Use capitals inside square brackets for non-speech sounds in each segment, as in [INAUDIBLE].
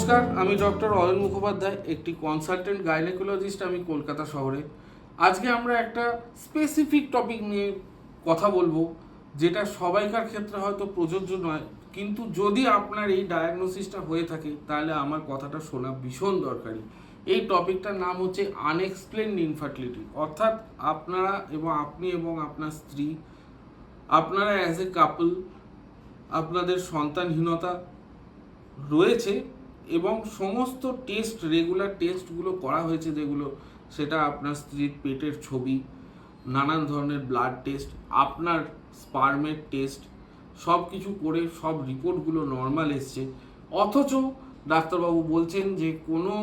নমস্কার, আমি ডক্টর অয়ন মুখোপাধ্যায়, একটি কনসালটেন্ট গাইনেকোলজিস্ট আমি কলকাতা শহরে। আজকে আমরা একটা স্পেসিফিক টপিক নিয়ে কথা বলব, যেটা সবাইকার ক্ষেত্রে হয়তো প্রযোজ্য নয়, কিন্তু যদি আপনার এই ডায়াগনোসিসটা হয়ে থাকে, তাহলে আমার কথাটা শোনা ভীষণ দরকারি। এই টপিকটার নাম হচ্ছে আনএক্সপ্লেনড ইনফার্টিলিটি অর্থাৎ আপনারা এবং আপনি এবং আপনার স্ত্রী, আপনারা অ্যাজ এ কাপল আপনাদের সন্তানহীনতা রয়েছে এবং সমস্ত টেস্ট রেগুলার টেস্টগুলো করা হয়েছে যেগুলো, সেটা আপনার স্ত্রীর পেটের ছবি, নানান ধরনের ব্লাড টেস্ট আপনার স্পার্মের টেস্ট সব কিছু করে সব রিপোর্টগুলো নর্মাল এসছে। অথচ ডাক্তারবাবু বলছেন যে কোনো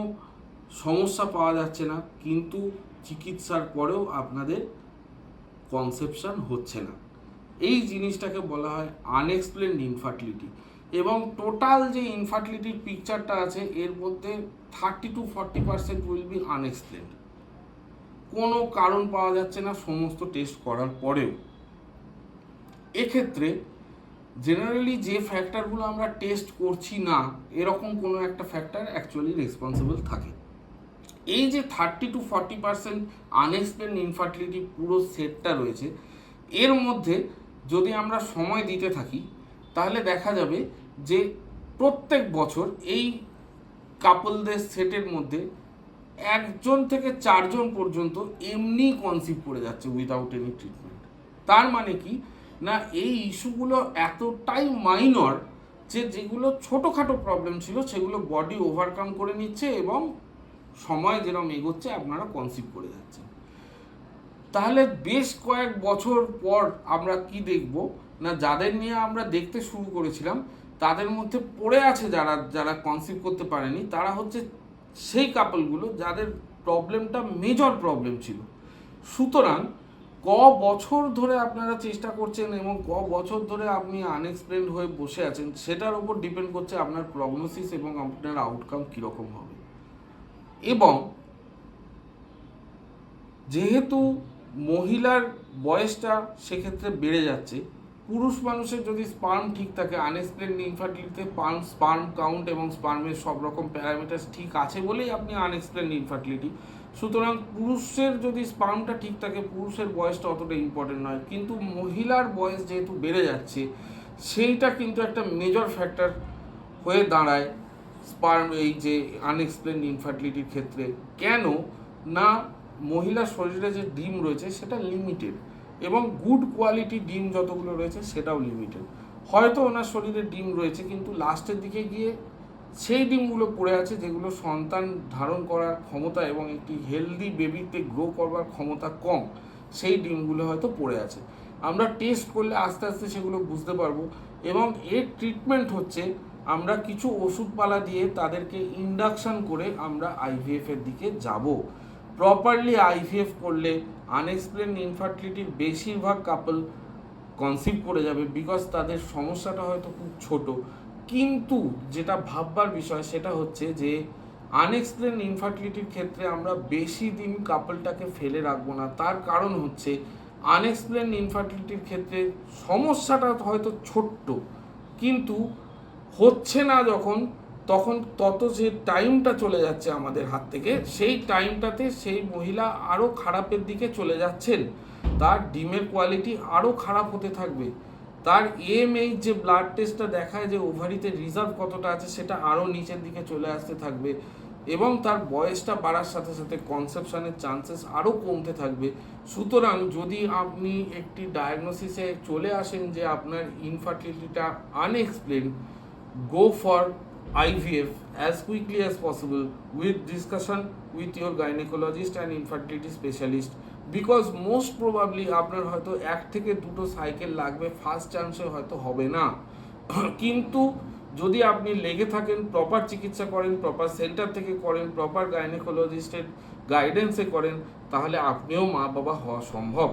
সমস্যা পাওয়া যাচ্ছে না, কিন্তু চিকিৎসার পরেও আপনাদের কনসেপশন হচ্ছে না। এই জিনিসটাকে বলা হয় আনএক্সপ্লেনড ইনফার্টিলিটি এবং টোটাল যে ইনফার্টিলিটির পিকচারটা আছে, এর মধ্যে thirty two forty percent will be unexplained কোনো কারণ পাওয়া যাচ্ছে না, সমস্ত টেস্ট করার পরেও। এক্ষেত্রে জেনারেলি যে ফ্যাক্টরগুলো আমরা টেস্ট করছি না, এরকম কোনো একটা ফ্যাক্টর অ্যাকচুয়ালি রেসপন্সিবল থাকে। এই যে thirty two forty percent unexplained infertility পুরো সেটটা রয়েছে, এর মধ্যে যদি আমরা সময় দিতে থাকি তাহলে দেখা যাবে যে প্রত্যেক বছর এই কাপলদের সেটের মধ্যে একজন থেকে চারজন পর্যন্ত এমনি কনসিভ করে যাচ্ছে উইদাউট এনি ট্রিটমেন্ট তার মানে কি? না, এই ইস্যুগুলো এতটাই মাইনর যে যেগুলো ছোটোখাটো প্রবলেম ছিল, সেগুলো বডি ওভারকাম করে নিচ্ছে এবং সময় যেরকম এগোচ্ছে, আপনারা কনসিভ করে যাচ্ছেন। তাহলে বেশ কয়েক বছর পর আমরা কি দেখব? না, যাদের নিয়ে আমরা দেখতে শুরু করেছিলাম, তাদের মধ্যে পড়ে আছে যারা যারা কনসিভ করতে পারেনি, তারা হচ্ছে সেই কাপলগুলো যাদের প্রবলেমটা মেজর প্রবলেম ছিল। সুতরাং ক বছর ধরে আপনারা চেষ্টা করছেন এবং ক বছর ধরে আপনি আনএক্সপ্লেন হয়ে বসে আছেন, সেটার উপর ডিপেন্ড করছে আপনার প্রগনোসিস এবং আপনার আউটকাম কীরকম হবে। এবং যেহেতু মহিলার বয়সটা সেক্ষেত্রে বেড়ে যাচ্ছে পুরুষ মানুষের যদি স্পার্ম ঠিক থাকে আনএক্সপ্লেন ইনফার্টিলিটিতে পার্ম স্পার্ম কাউন্ট এবং স্পার্মের সব রকম প্যারামিটার্স ঠিক আছে বলেই আপনি আনএক্সপ্লেন ইনফার্টিলিটি সুতরাং পুরুষের যদি স্পার্মটা ঠিক থাকে, পুরুষের বয়সটা অতটা ইম্পর্টেন্ট নয়। কিন্তু মহিলার বয়স যেহেতু বেড়ে যাচ্ছে, সেইটা কিন্তু একটা মেজর ফ্যাক্টর হয়ে দাঁড়ায় স্পার্ম এই যে আনএক্সপ্লেন ইনফার্টিলিটির ক্ষেত্রে। কেন? না, মহিলার শরীরে যে ডিম রয়েছে, সেটা লিমিটেড এবং গুড কোয়ালিটি ডিম যতগুলো রয়েছে সেটাও লিমিটেড হয়তো ওনার শরীরে ডিম রয়েছে, কিন্তু লাস্টের দিকে গিয়ে সেই ডিমগুলো পড়ে আছে যেগুলো সন্তান ধারণ করার ক্ষমতা এবং একটি হেলদি বেবিতে গ্রো করবার ক্ষমতা কম, সেই ডিমগুলো হয়তো পড়ে আছে। আমরা টেস্ট করলে আস্তে আস্তে সেগুলো বুঝতে পারব এবং এর ট্রিটমেন্ট হচ্ছে আমরা কিছু ওষুধপালা দিয়ে তাদেরকে ইন্ডাকশান করে আমরা আইভিএফের দিকে যাব। প্রপারলি আইভিএফ করলে আনএক্সপ্লেন ইনফার্টিলিটির বেশিরভাগ কাপল কনসিভ করে যাবে বিকজ তাদের সমস্যাটা হয়তো খুব ছোট। কিন্তু যেটা ভাববার বিষয় সেটা হচ্ছে যে আনএক্সপ্লেন ইনফার্টিলিটির ক্ষেত্রে আমরা বেশি দিন কাপলটাকে ফেলে রাখব না। তার কারণ হচ্ছে আনএক্সপ্লেন ইনফার্টিলিটির ক্ষেত্রে সমস্যাটা হয়তো ছোট্ট, কিন্তু হচ্ছে না যখন তখন তত যে টাইমটা চলে যাচ্ছে আমাদের হাত থেকে, সেই টাইমটাতে সেই মহিলা আরও খারাপের দিকে চলে যাচ্ছেন। তার ডিমের কোয়ালিটি আরও খারাপ হতে থাকবে। তার এএমএইচ যে ব্লাড টেস্টটা দেখায় যে ওভারিতে রিজার্ভ কতটা আছে, সেটা আরও নিচের দিকে চলে আসতে থাকবে এবং তার বয়সটা বাড়ার সাথে সাথে কনসেপশনের চান্সেস আরও কমতে থাকবে। সুতরাং যদি আপনি একটি ডায়াগনোসিসে চলে আসেন যে আপনার ইনফার্টিলিটিটা unexplained go for IVF as quickly as possible with discussion with your gynecologist and infertility specialist because most probably আপনার হয়তো এক থেকে দুটো সাইকেল লাগবে ফার্স্ট চান্সে হয়তো হবে না। [CLEARS THROAT] কিন্তু যদি আপনি লেগে থাকেন প্রপার চিকিৎসা করেন প্রপার সেন্টার থেকে করেন প্রপার গাইনেকোলজিস্টের গাইডেন্সে করেন, তাহলে আপনিও মা বাবা হওয়া সম্ভব।